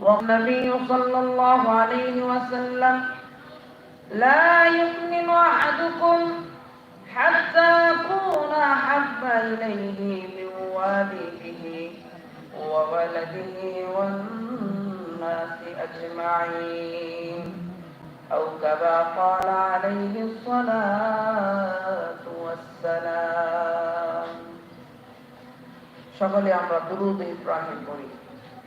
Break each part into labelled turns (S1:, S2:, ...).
S1: والنبي صلى الله عليه وسلم لا يؤمن أحدكم حتى أكون أحب إليه من والده وولده والناس أجمعين أو كما قال عليه الصلاة والسلام সকলে আমরা দুরুদ ইব্রাহিম পড়ি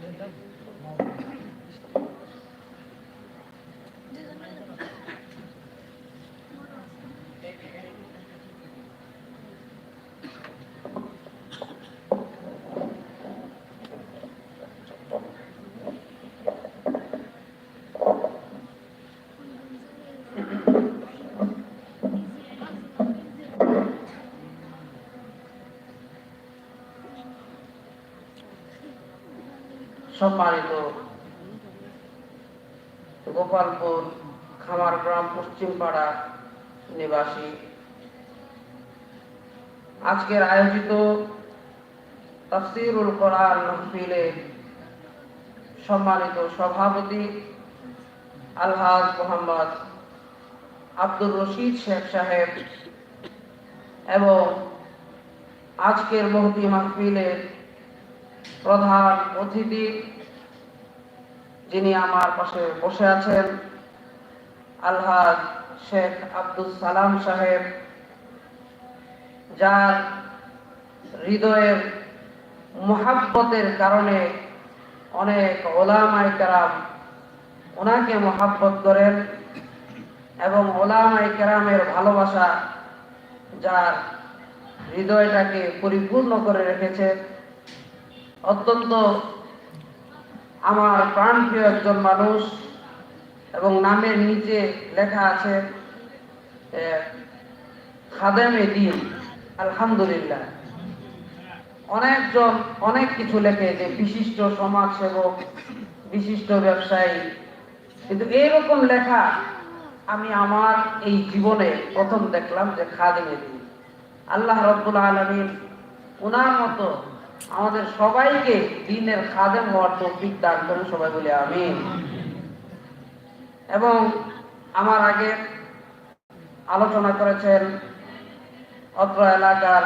S1: Tá Caramba. সম্মানিত গোপালপুর খামারগ্রাম পশ্চিমপাড়া নিবাসী। আজকের আয়োজিত তাফসিরুল কোরআন মাহফিলে সম্মানিত সভাপতি আলহাজ মোহাম্মদ আব্দুর রশিদ শেখ সাহেব এবং আজকের মহতি মাহফিলের প্রধান অতিথি যিনি আমার পাশে বসে আছেন, আলহাজ শেখ আব্দুল সালাম সাহেব, যার হৃদয়ের মোহাব্বতের কারণে অনেক ওলামাই কেরাম ওনাকে মোহাব্বত করেন এবং ওলামাই কেরামের ভালোবাসা যার হৃদয়টাকে পরিপূর্ণ করে রেখেছে। অত্যন্ত আমার প্রাণপ্রিয় একজন মানুষ এবং নামের নিচে লেখা আছে খাদেমে দিন, আলহামদুলিল্লাহ। অনেকজন অনেক কিছু লেখে যে বিশিষ্ট সমাজ সেবক বিশিষ্ট ব্যবসায়ী। কিন্তু এইরকম লেখা আমি আমার এই জীবনে প্রথম দেখলাম যে খাদেমে দিন। আল্লাহ রব্বুল আলমিন ওনার মতো আমাদের সবাইকে দিনের খাদেম হওয়ার তৌফিক দান করুন, সবাই বলে আমিন। এবং আমার আগে আলোচনা করেছেন অত্র এলাকার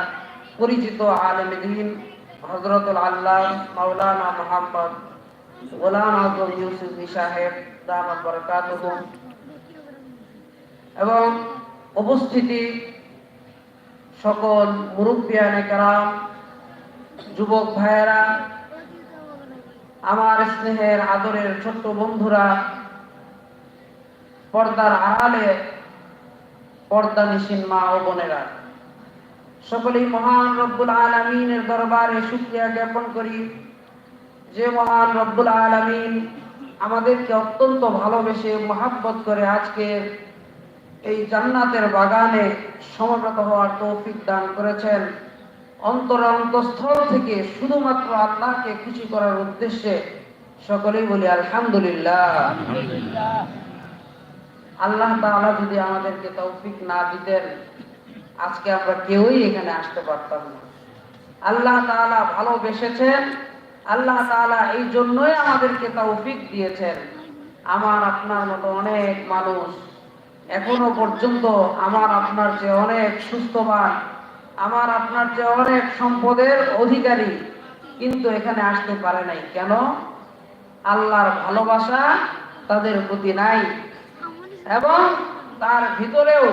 S1: পরিচিত আলেম দিন হজরতুল আল্লাহ মাওলানা মোহাম্মদ গোলাম আজম ইউসুফি সাহেব, দামাত বরকাতুহু। এবং উপস্থিতি সকল মুরব্বিয়ানে কারাম যুবক ভাইয়েরা, আমার স্নেহের, আদরের ছোট্ট বন্ধুরা, পর্দার আড়ালে পর্দা নিশিন মা ও বোনেরা। সকলেই মহান রব্বুল আলমিনের দরবারে শুক্রিয়া জ্ঞাপন করি যে মহান রব্বুল আলমিন আমাদেরকে অত্যন্ত ভালোবেসে মহাব্বত করে আজকে এই জান্নাতের বাগানে সমবেত হওয়ার তৌফিক দান করেছেন। অন্তর অন্তঃস্থল থেকে শুধুমাত্র আল্লাহকে খুশি করার উদ্দেশ্যে সকলেই বলি আলহামদুলিল্লাহ। আল্লাহ তাআলা যদি আমাদেরকে তৌফিক না দিতেন আজকে আমরা কেউই এখানে আসতে পারতাম না। আল্লাহ তাআলা ভালোবেসেছেন আল্লাহ তাআলা এই জন্যই আমাদেরকে তৌফিক দিয়েছেন। আমার আপনার মতো অনেক মানুষ এখনও পর্যন্ত আমার আপনার যে অনেক সুস্থবান আমার আপনার যে অনেক সম্পদের অধিকারী, কিন্তু এখানে আসতে পারে নাই। কেন? আল্লাহর ভালোবাসা তাদের প্রতি নাই। এবং তার ভিতরেও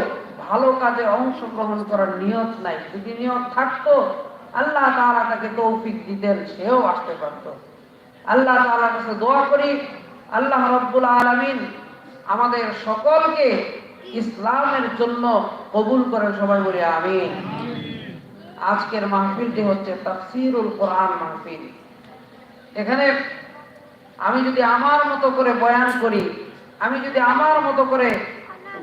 S1: ভালো কাজে অংশগ্রহণ করার নিয়ত নাই। যদি নিয়ত থাকতো, আল্লাহ তাআলা তাকে তৌফিক দিতেন, সেও আসতে পারত। আল্লাহ তাআলার কাছে দোয়া করি, আল্লাহ রব্বুল আলামিন আমাদের সকলকে ইসলামের জন্য কবুল করেন। সবাই বলি, আমিন। আজকের মাহফিলটি হচ্ছে তাফসিরুল কোরআন মাহফিল। এখানে আমি যদি আমার মতো করে বয়ান করি আমি যদি আমার মতো করে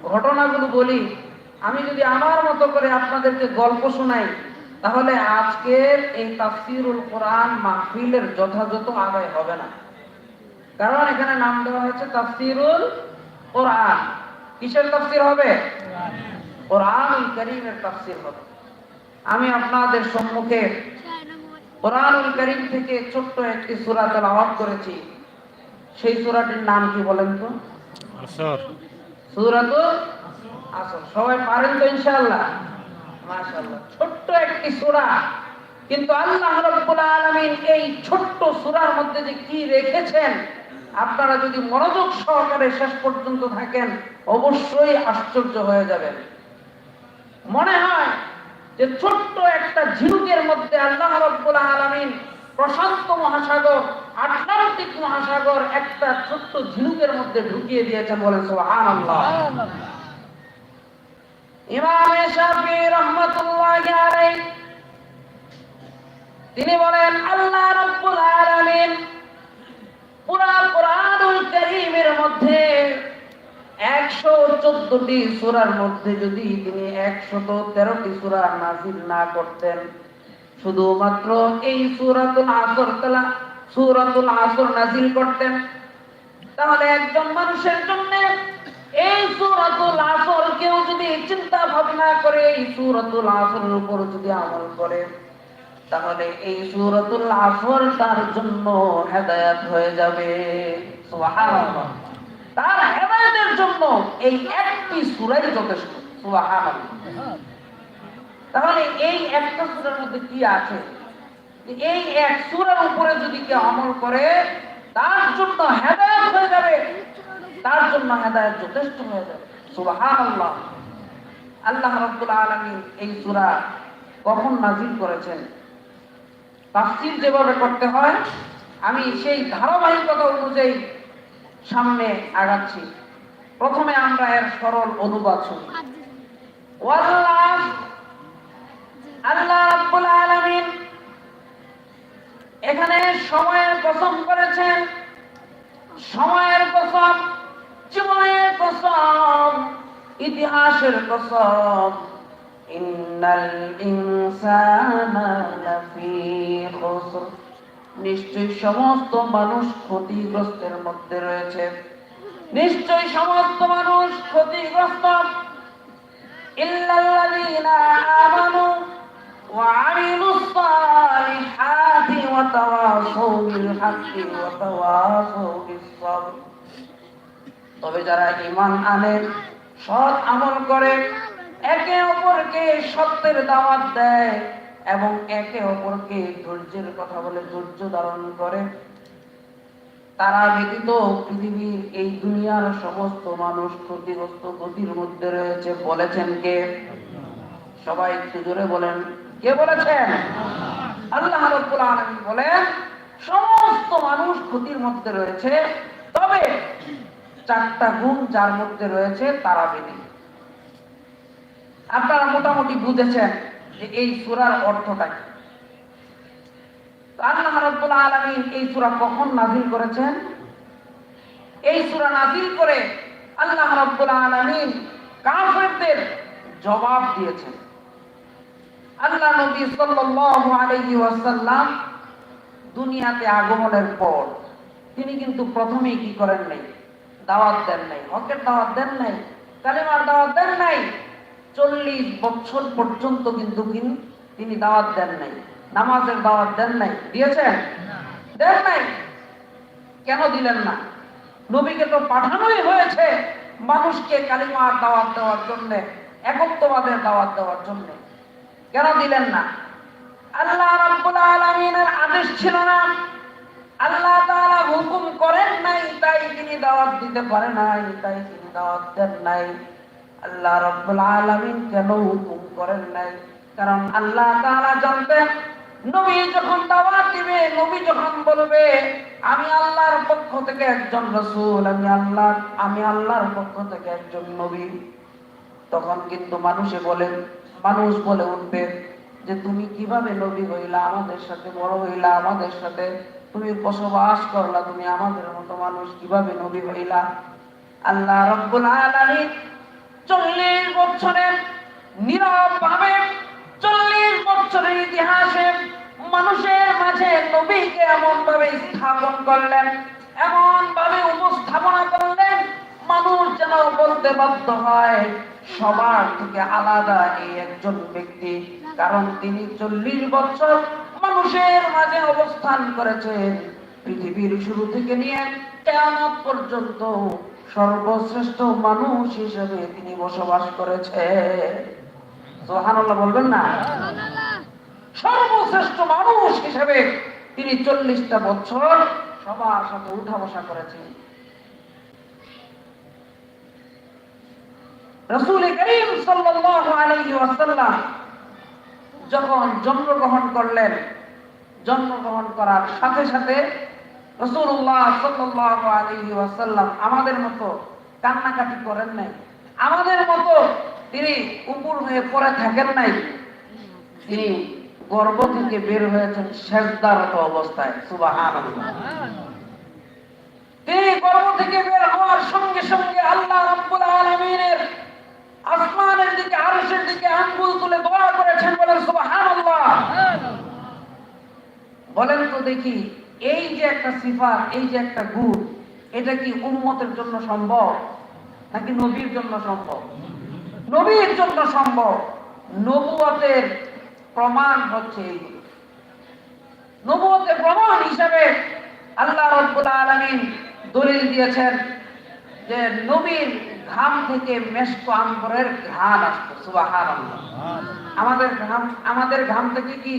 S1: ঘটনাগুলো বলি আমি যদি আমার মতো করে আপনাদেরকে গল্প শোনাই তাহলে আজকের এই তাফসিরুল কোরআন মাহফিলের যথাযথ আদায় হবে না। কারণ এখানে নাম দেওয়া হয়েছে তাফসিরুল কোরআন। কিসের তাফসির হবে? কোরআনুল করিমের তাফসির হবে। আমি আপনাদের সম্মুখে কোরআনুল করিম থেকে ছোট্ট একটি সূরা তেলাওয়াত করেছি। সেই সূরাটির নাম কি বলেন তো?
S2: আসর।
S1: সূরাতুল আসর। সবাই পারেন তো ইনশাআল্লাহ? মাশাআল্লাহ। ছোট্ট একটি সূরা। কিন্তু আল্লাহ রাব্বুল আলামিন এই ছোট্ট সূরার মধ্যে যে কি রেখেছেন আপনারা যদি মনোযোগ সহকারে শেষ পর্যন্ত থাকেন অবশ্যই আশ্চর্য হয়ে যাবেন। মনে হয় যে ছোট্ট একটা ঝিনুকের মধ্যে আল্লাহ রাব্বুল আলামিন প্রশান্ত মহাসাগর, আটলান্টিক মহাসাগর একটা ছোট্ট ঝিনুকের মধ্যে ঢুকিয়ে দিয়েছেন বলেন সুবহানাল্লাহ। ইমাম শাফি রহমাতুল্লাহি আলাইহি তিনি বলেন, আল্লাহ রাব্বুল আলামিন পুরা কোরআনুল কারীমের মধ্যে একশো চোদ্দটি সূরার মধ্যে যদি তিনি একশত তেরোটি সূরা না করতেন, শুধুমাত্র এই সূরাতুল আসর তালা, সূরাতুল আসর করতেন, তাহলে একজন মানুষের জন্য এই সূরাতুল আসর কেউ যদি চিন্তা ভাবনা করে এই সূরাতুল আসরের উপর যদি আমল করে, তাহলে এই সূরাতুল আসর তার জন্য হেদায়েত হয়ে যাবে। তার জন্য এই একটি সূরাই যথেষ্ট। তাহলে এই একটা সূরার মধ্যে কি আছে? এই এক সূরার উপরে যদি কেউ আমল করে, তার জন্য হেদায়েত হয়ে যাবে। তার জন্য হেদায়েত যথেষ্ট হয়ে যাবে। সুবহানাল্লাহ। আল্লাহ রাব্বুল আলামিন এই সূরা কখন নাজিল করেছেন? তাফসীর যেভাবে করতে হয়, আমি সেই ধারাবাহিকতা অনুযায়ী সামনে আগাচ্ছি। প্রথমে আমরা এর সরল অনুবাদ শুনি। ওয়াল্লাহ আল্লাহ রাব্বুল আলামিন এখানে সময়ের কসম করেছেন। সময়ের কসম, জীবনের কসম, ইতিহাসের কসম। ইন্নাল ইনসানা লাফি খুসর। নিশ্চয় সমস্ত মানুষ ক্ষতিগ্রস্তের মধ্যে রয়েছে। নিশ্চয় সমস্ত মানুষ ক্ষতিগ্রস্ত। তবে যারা ইমান আনেন সৎ আমল করে, একে অপরকে সত্যের দাওয়াত দেয় এবং একে অপরকে ধৈর্যের কথা বলে ধৈর্য ধারণ করে তারা ব্যতীত পৃথিবীর এই দুনিয়ার সমস্ত মানুষ ক্ষতিগ্রস্ত গতির মধ্যে রয়েছে। বলেছেন কে? সবাই একটু জোরে বলেন। কে বলেছেন? আল্লাহ রাব্বুল আলামিন বলেন, সমস্ত মানুষ ক্ষতির মধ্যে রয়েছে, তবে চারটা গুণ যার মধ্যে রয়েছে তারা বেদি আপনারা মোটামুটি বুঝেছেন যে এই সূরার অর্থটা কি? আল্লাহ রাব্বুল আলামিন এই সূরা কখন করেছেন? এই সূরা করে আল্লাহ রাব্বুল আলামিন কাফেরদের জবাব দিয়েছেন। আল্লাহ নবী সাল্লাল্লাহু আলাইহি ওয়াসাল্লাম দুনিয়াতে আগমনের পর তিনি কিন্তু প্রথমেই কি করেন নাই? দাওয়াত দেন নাই। হকের দাওয়াত দেন নাই, কালিমার দাওয়াত দেন নাই, চল্লিশ বছর পর্যন্ত কিন্তু কিন- তিনি দাওয়াত দেন নাই। নামাজের দাওয়াত দেন নাই। দিয়েছেন? দেন নাই। কেন দিলেন না? নবীকে তো পাঠানোই হয়েছে মানুষকে কালিমার দাওয়াত দেওয়ার জন্য একত্ববাদের দাওয়াত দেওয়ার জন্য। কেন দিলেন না? আল্লাহ রাব্বুল আলামিনের আদেশ ছিল না। আল্লাহ তাআলা হুকুম করে দিতে পারে নাই, তাই তিনি দাওয়াত দেন নাই। আল্লাহ রব্বুল আলামিন কেন হুকুম করেন নাই? কারণ আল্লাহ তাআলা জানতেন নবী যখন দাওয়াত দিবে, নবী যখন বলবে, আমি আল্লাহর পক্ষ থেকে একজন রাসূল, আমি আল্লাহ, আমি আল্লাহর পক্ষ থেকে একজন নবী। তখন কিন্তু মানুষে বলেন মানুষ বলে উঠবে যে, তুমি কীভাবে নবী হইলা? আমাদের সাথে বড় হইলা? আমাদের সাথে তুমি বসবাস করলা? তুমি আমাদের মতো মানুষ কীভাবে নবী হইলা? আল্লাহ রব্বুল আলামিন চল্লিশ বছরের নীরব মানুষের মাঝে নবীকে এমন ভাবে স্থাপন করলেন এমন ভাবে উপস্থাপনা করলেন, মানুষ যেন বলতে বাধ্য হয়, সবার থেকে আলাদা এই একজন ব্যক্তি। কারণ তিনি চল্লিশ বছর মানুষের মাঝে অবস্থান করেছেন। পৃথিবীর শুরু থেকে নিয়ে কেমন পর্যন্ত সর্বশ্রেষ্ঠ মানুষ হিসেবে তিনি বসবাস করেছে সোহানুল্লাহ বলবেন না? সর্বশ্রেষ্ঠ মানুষ হিসেবে তিনি চল্লিশটা বছর সবার সাথে উঠা বসা করেছেন। রসুল করিম ওয়াসাল্লাম যখন জন্মগ্রহণ করলেন, জন্মগ্রহণ করার সাথে সাথে রসুল্লাহ সাল্লাল্লাহু আলাইহি ওয়াসাল্লাম আমাদের মতো কান্নাকাটি করেন নাই। আমাদের মতো তিনি উপর হয়ে পড়ে থাকেন নাই। তিনি গর্ভ থেকে বের হয়েছেন শেষদারত অবস্থায়, সুবহানাল্লাহ। তিনি গর্ভ থেকে বের হওয়ার সঙ্গে সঙ্গে আল্লাহ আসমানের দিকে, আরশের দিকে আঙ্গুল তুলে দোয়া করেছেন বলেন বলেন তো দেখি, এই যে একটা সিফাত, এই যে একটা গুণ, এটা কি উম্মতের জন্য সম্ভব নাকি নবীর জন্য সম্ভব? নবীর জন্য সম্ভব। নবুয়তের প্রমাণ হচ্ছে নবুয়তের প্রমাণ হিসাবে আল্লাহ রব্বুল আলামিন দলিল দিয়েছেন যে নবীর ঘাম থেকে মেশক আম্বরের ঘ্রাণ আসতো সুবহানাল্লাহ। আমাদের ঘাম আমাদের ঘাম থেকে কি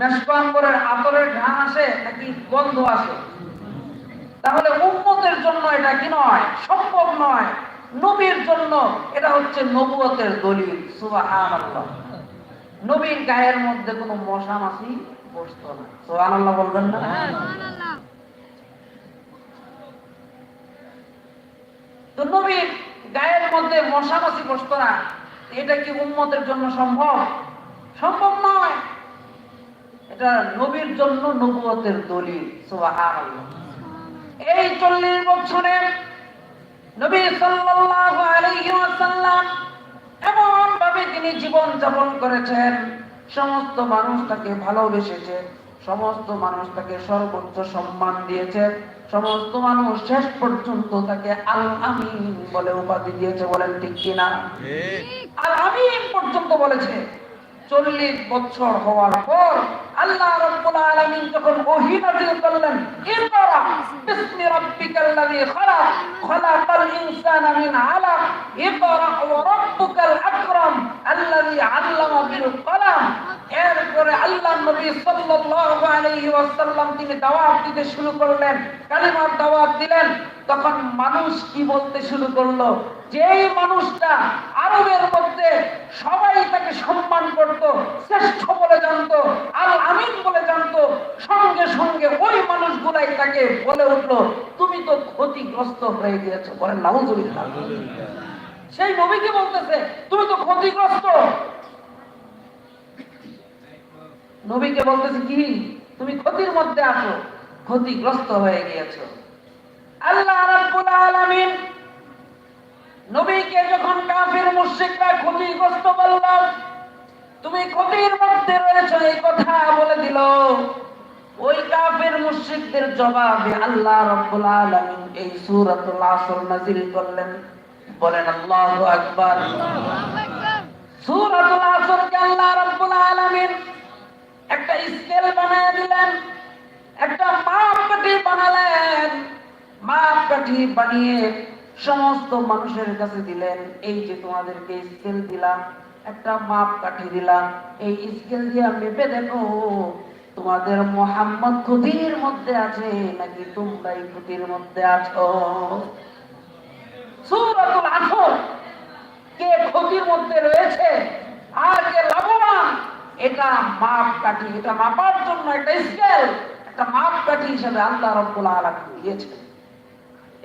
S1: মেশক আম্বরের আতরের ঘ্রাণ আসে নাকি গন্ধ আসে? তাহলে উম্মতের জন্য এটা কি নয় সম্ভব নয়। নবীর জন্য এটা হচ্ছে নবুয়তের দলিল সুবহানাল্লাহ। নবীর গায়ের মধ্যে কোনো মশা মাছি বসতো না। সুবহানাল্লাহ বলবেন না? তো নবীর গায়ের মধ্যে মশা মাছি বসতো না। এটা কি উম্মতের জন্য সম্ভব? সম্ভব নয়। এটা নবীর জন্য নবুয়তের দলিল। সুবহানাল্লাহ। এই চল্লিশ বছরে নবী সাল্লাল্লাহু আলাইহি ওয়াসাল্লাম এমন ভাবে তিনি জীবন যাপন করেছেন সমস্ত মানুষ তাকে ভালোবেসেছে সমস্ত মানুষ তাকে সর্বোচ্চ সম্মান দিয়েছে সমস্ত মানুষ শেষ পর্যন্ত তাকে আল আমিন বলে উপাধি দিয়েছে বলেন ঠিক কিনা? আর আমিন পর্যন্ত বলেছে। চল্লিশ বছর হওয়ার পর আল্লাহ রাব্বুল আলামিন যখন ওহী নাযিল করলেন, ইকরা বিসমি রাব্বিকাল্লাযী খালাক, খালাকাল ইনসানা মিন আলাক, ইকরা ওয়া রাব্বুকাল আকরাম আল্লাযী আল্লামা বিল কলাম। এরপরে আল্লাহ নবী সাল্লাল্লাহু আলাইহি ওয়াসাল্লাম তিনি দাওয়াত দিতে শুরু করলেন, কালিমার দাওয়াত দিলেন। তখন মানুষ কি বলতে শুরু করল? যেই মানুষটা আরবের মধ্যে সবাই তাকে সম্মান করত শ্রেষ্ঠ বলে জানতো আল আমিন বলে জানতো সঙ্গে সঙ্গে ওই মানুষগুলাই তাকে বলে উঠল তুমি তো ক্ষতিগ্রস্ত হয়ে গিয়েছো। বলেন নাউজুবিল্লাহ। সেই নবীকে বলতেছে তুমি তো ক্ষতিগ্রস্ত। নবীকে বলতেছে কি? তুমি ক্ষতির মধ্যে আছো ক্ষতিগ্রস্ত হয়ে গিয়েছো। আল্লাহ রাব্বুল আলামিন নবীকে যখন কাফির মুশরিকরা ক্ষতিগ্রস্ত বললাম তুমি ক্ষতির মধ্যে রয়েছে এই কথা বলে দিল। ওই কাফির মুশরিকদের জবাবে আল্লাহ রাব্বুল আলামিন এই সূরাতুল আসর নাযিল করলেন। বলেন, আল্লাহু আকবার। সূরাতুল আসর কে আল্লাহ রাব্বুল আলামিন একটা স্কেল বানায় দিলেন, একটা মাপকাঠি বানালেন। মাপকাঠি বানিয়ে সমস্ত মানুষের কাছে দিলেন। এই যে তোমাদেরকে স্কেল দিলাম, একটা মাপ কাঠি দিলাম। এই স্কেল দিয়ে মেপে দেখো। তোমাদের মোহাম্মদ ক্ষতির মধ্যে আছে, নাকি তোমরাই ক্ষতির মধ্যে আছো? সূরাতুল আসর কে মধ্যে রয়েছে আর কে লাভবান, এটা মাপ কাঠি, এটা মাপার জন্য একটা স্কেল একটা মাপ কাঠি হিসেবে আল্লাহ রব্বুল আলামিন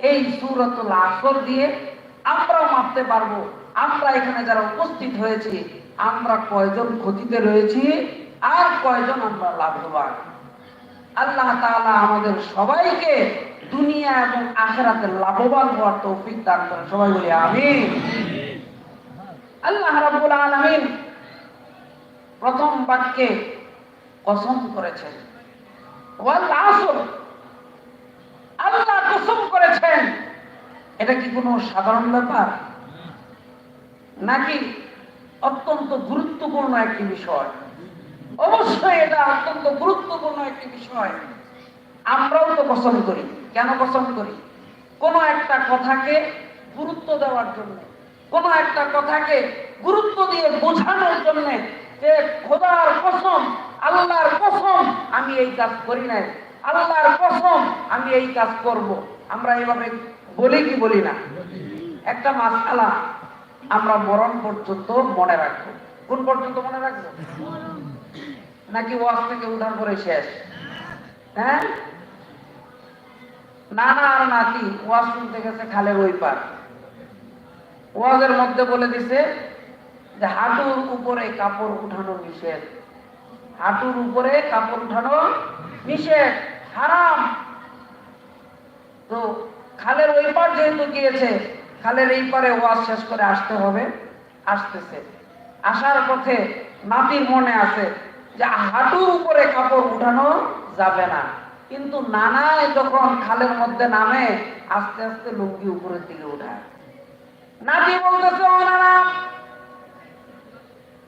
S1: এই সূরাতুল আসর দিয়ে আমরাও মাপতে পারব। আমরা এখানে যারা উপস্থিত হয়েছি, আমরা কয়জন ক্ষতিতে রয়েছি? আর কয়জন আমরা লাভবান? আল্লাহ তাআলা আমাদের সবাইকে দুনিয়া এবং আখেরাতে লাভবান হওয়ার তৌফিক দান করেন। সবাই বলি আমিন। আল্লাহ রাব্বুল আলামিন প্রথম বাক্যে কসম করেছেন। ওয়াল আসর। আল্লাহ কসম করেছেন। এটা কি কোনো সাধারণ ব্যাপার? নাকি অত্যন্ত গুরুত্বপূর্ণ একটি বিষয়? অবশ্যই এটা অত্যন্ত গুরুত্বপূর্ণ একটি বিষয়। আমরাও তো কসম করি। কেন কসম করি? কোন একটা কথাকে গুরুত্ব দেওয়ার জন্য, কোন একটা কথাকে গুরুত্ব দিয়ে বোঝানোর জন্য যে খোদার কসম, আল্লাহর কসম, আমি এই কাজ করি নাই। আল্লাহর কসম, আমি এই কাজ করব। আমরা এইভাবে বলি কি বলি না? একটা মাসালা আমরা মরণ পর্যন্ত মনে রাখব। কোন পর্যন্ত মনে রাখব? নাকি ওয়াজ থেকে উঠার পরে শেষ হ্যাঁ নানা আর নাতি ওয়াজ শুনতে গেছে খালের ওই পার ওয়াজের মধ্যে বলে দিছে যে হাঁটুর উপরে কাপড় উঠানো নিষেধ। হাঁটুর উপরে কাপড় উঠানো নিষেধ। হারাম! তো খালের ওই পার যেহেতু গিয়েছে, খালের এই পারে ওয়াজ শেষ করে আসতে হবে, আসতেছে। আসার পথে নাতির মনে আছে যে হাঁটুর উপরে কাপড় উঠানো যাবে না। কিন্তু নানায় যখন খালের মধ্যে নামে, আস্তে আস্তে লুঙ্গি উপরের দিকে উঠায়। নাতি বলতেছে, ও নানা,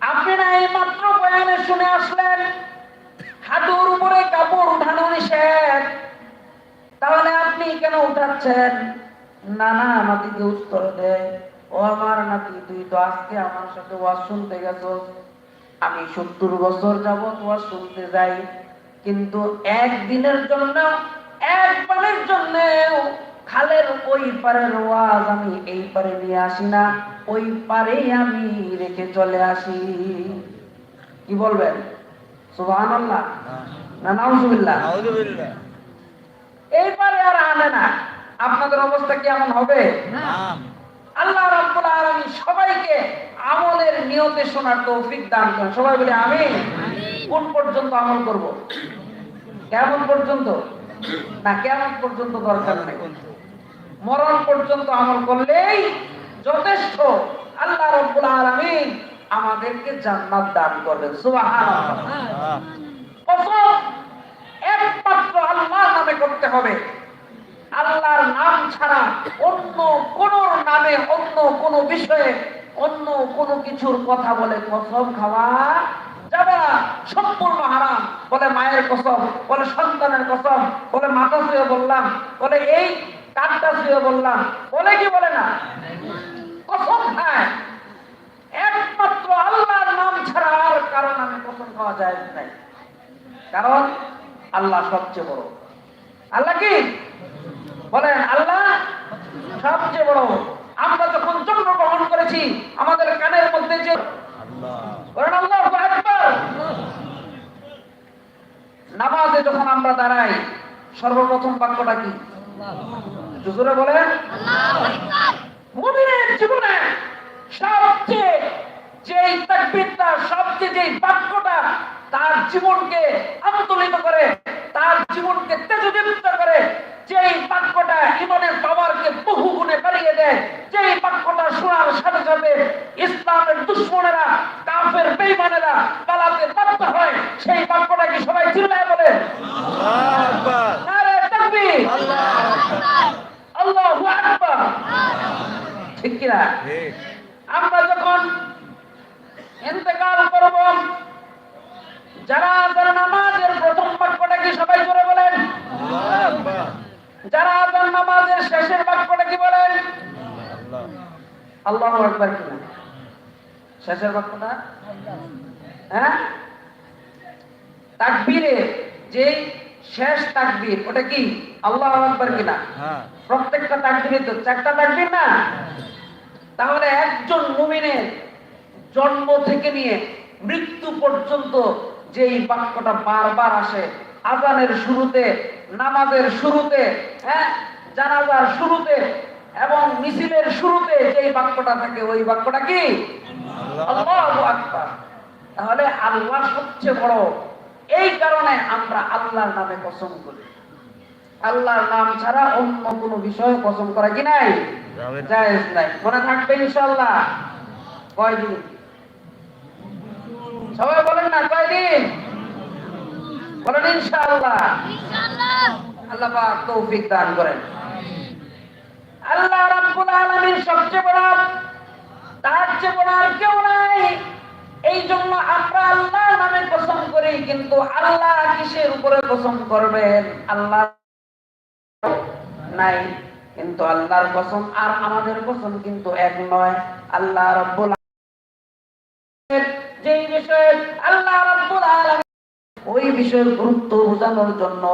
S1: আপনি না এই মাত্র বয়ানে শুনে আসলেন? হাঁটুর উপরে কাপড় উঠানো নিষেধ। তাহলে আপনি কেন উঠাচ্ছেন? নানা, নাতিকে উত্তর দেয় ও আমার নাতি, তুই তো আজকে আমার সাথে ওয়াজ শুনতে গেছো আমি সত্তর বছর যাবত ওয়াজ শুনতে যাই কিন্তু একদিনের জন্য একবারের জন্য খালের ওই পারের ওয়াজ আমি এই পারে নিয়ে আসি না ওই পারেই আমি রেখে চলে আসি। কি বলবেন? সুবহানাল্লাহ? না নাউজুবিল্লাহ?
S2: নাউযুবিল্লাহ
S1: এইবারে আর আনে না। আপনাদের অবস্থা কেমন হবে?
S2: নাম।
S1: আল্লাহ রাব্বুল আলামিন সবাইকে আমলের নিয়তে শোনার তৌফিক দান করেন। সবাই বলে আমি কোন পর্যন্ত আমল করব? কেমন পর্যন্ত? না কেমন পর্যন্ত দরকার নেই। মরণ পর্যন্ত আমল করলেই যথেষ্ট। আল্লাহ রাব্বুল আলামিন আমাদেরকে জান্নাত দান করবেন। সুবহানাল্লাহ। কসম একমাত্র আল্লাহর নামে করতে হবে। আল্লাহর নাম ছাড়া অন্য কোন নামে অন্য কোন বিষয়ে অন্য কোন কিছুর কথা বলে কসম খাওয়া যাবে সম্পূর্ণ হারাম। বলে মায়ের কসম, বলে সন্তানের কসম, বলে মাথা শুয়ে বললাম, বলে এই কাঠটা শুয়ে বললাম, বলে কি বলে না? কসম খায়। একমাত্র আল্লাহর নাম ছাড়া আর কারও নামে কসম খাওয়া যায় নাই। কারণ আল্লাহ সবচেয়ে বড়। আল্লাহ কি? সবচেয়ে বড়। আমরা যখন জন্মগ্রহণ করেছি আমাদের কানের মধ্যে যে
S2: আল্লাহ।
S1: বলেন আল্লাহ আকবার। নামাজে যখন আমরা দাঁড়াই সর্বপ্রথম বাক্যটা কি? জুজুরে বলেন। মুমিনের জীবনে সবচেয়ে যেই তাকবীরটা সবচেয়ে যেই বাক্যটা তার জীবনকে আন্দোলিত করে তার জীবনকে তেজদীপ্ত করে যেই বাক্যটা ইমানের পাওয়ারকে বহু গুণে যেই বাক্যটা শোনার সাথে সাথে ইসলামের দুশ্মনেরা, কাফের বেইমানেরা পালাতে বাধ্য হয়, সেই বাক্যটা কি সবাই চিল্লায় বলে
S2: আল্লাহু আকবার
S1: নারে তাকবীর আল্লাহু আকবার ঠিক কিনা
S2: ঠিক
S1: আমরা যখন ইন্তেকাল করব যারা যারা নামাজের প্রথম বাক্যটা কি সবাই জোরে বলেন
S2: আল্লাহু আকবার
S1: যারা আজান নামাজের শেষের বাক্যটা কি বলেন
S2: আল্লাহ
S1: আকবার কিনা? শেষের বাক্যটা? হ্যাঁ? তাকবীরে যে শেষ তাকবীর ওটা কি? আল্লাহ আকবার কিনা?
S2: হ্যাঁ।
S1: প্রত্যেকটা তাকবীরে তো চারটা তাকবীর না? তাহলে একজন মুমিনের জন্ম থেকে নিয়ে মৃত্যু পর্যন্ত যে এই বাক্যটা বারবার আসে আজানের শুরুতে নামাজের শুরুতে হ্যাঁ? জানাজার শুরুতে এবং মিছিলের শুরুতে যে বাক্যটা থাকে ওই বাক্যটা কি? আল্লাহু আকবার। তাহলে আল্লাহ সবচেয়ে বড়। এই কারণে আমরা আল্লাহর নামে কসম করি। আল্লাহর নাম ছাড়া অন্য কোনো বিষয়ে কসম করা কি নাই? জায়েজ নাই। মনে থাকবে ইনশাআল্লাহ। কয়দিন? সবাই বলেন না কয়দিন? বলেন ইনশাআল্লাহ। আল্লাহ পাক তৌফিক দান করেন। আল্লাহ রাব্বুল আলামিন সবচেয়ে বড় তার চেয়ে বড় আর কেউ নাই। এই জন্য আমরা আল্লাহর নামে কসম করি, কিন্তু আল্লাহ কিসের উপরে কসম করবেন? আল্লাহ নাই, কিন্তু আল্লাহর কসম আর আমাদের কসম কিন্তু এক নয়। আল্লাহ রাব্বুল যেই বিষয়ে আল্লাহ রাব্বুল আলামিন ওই বিষয়ের গুরুত্ব বোঝানোর জন্য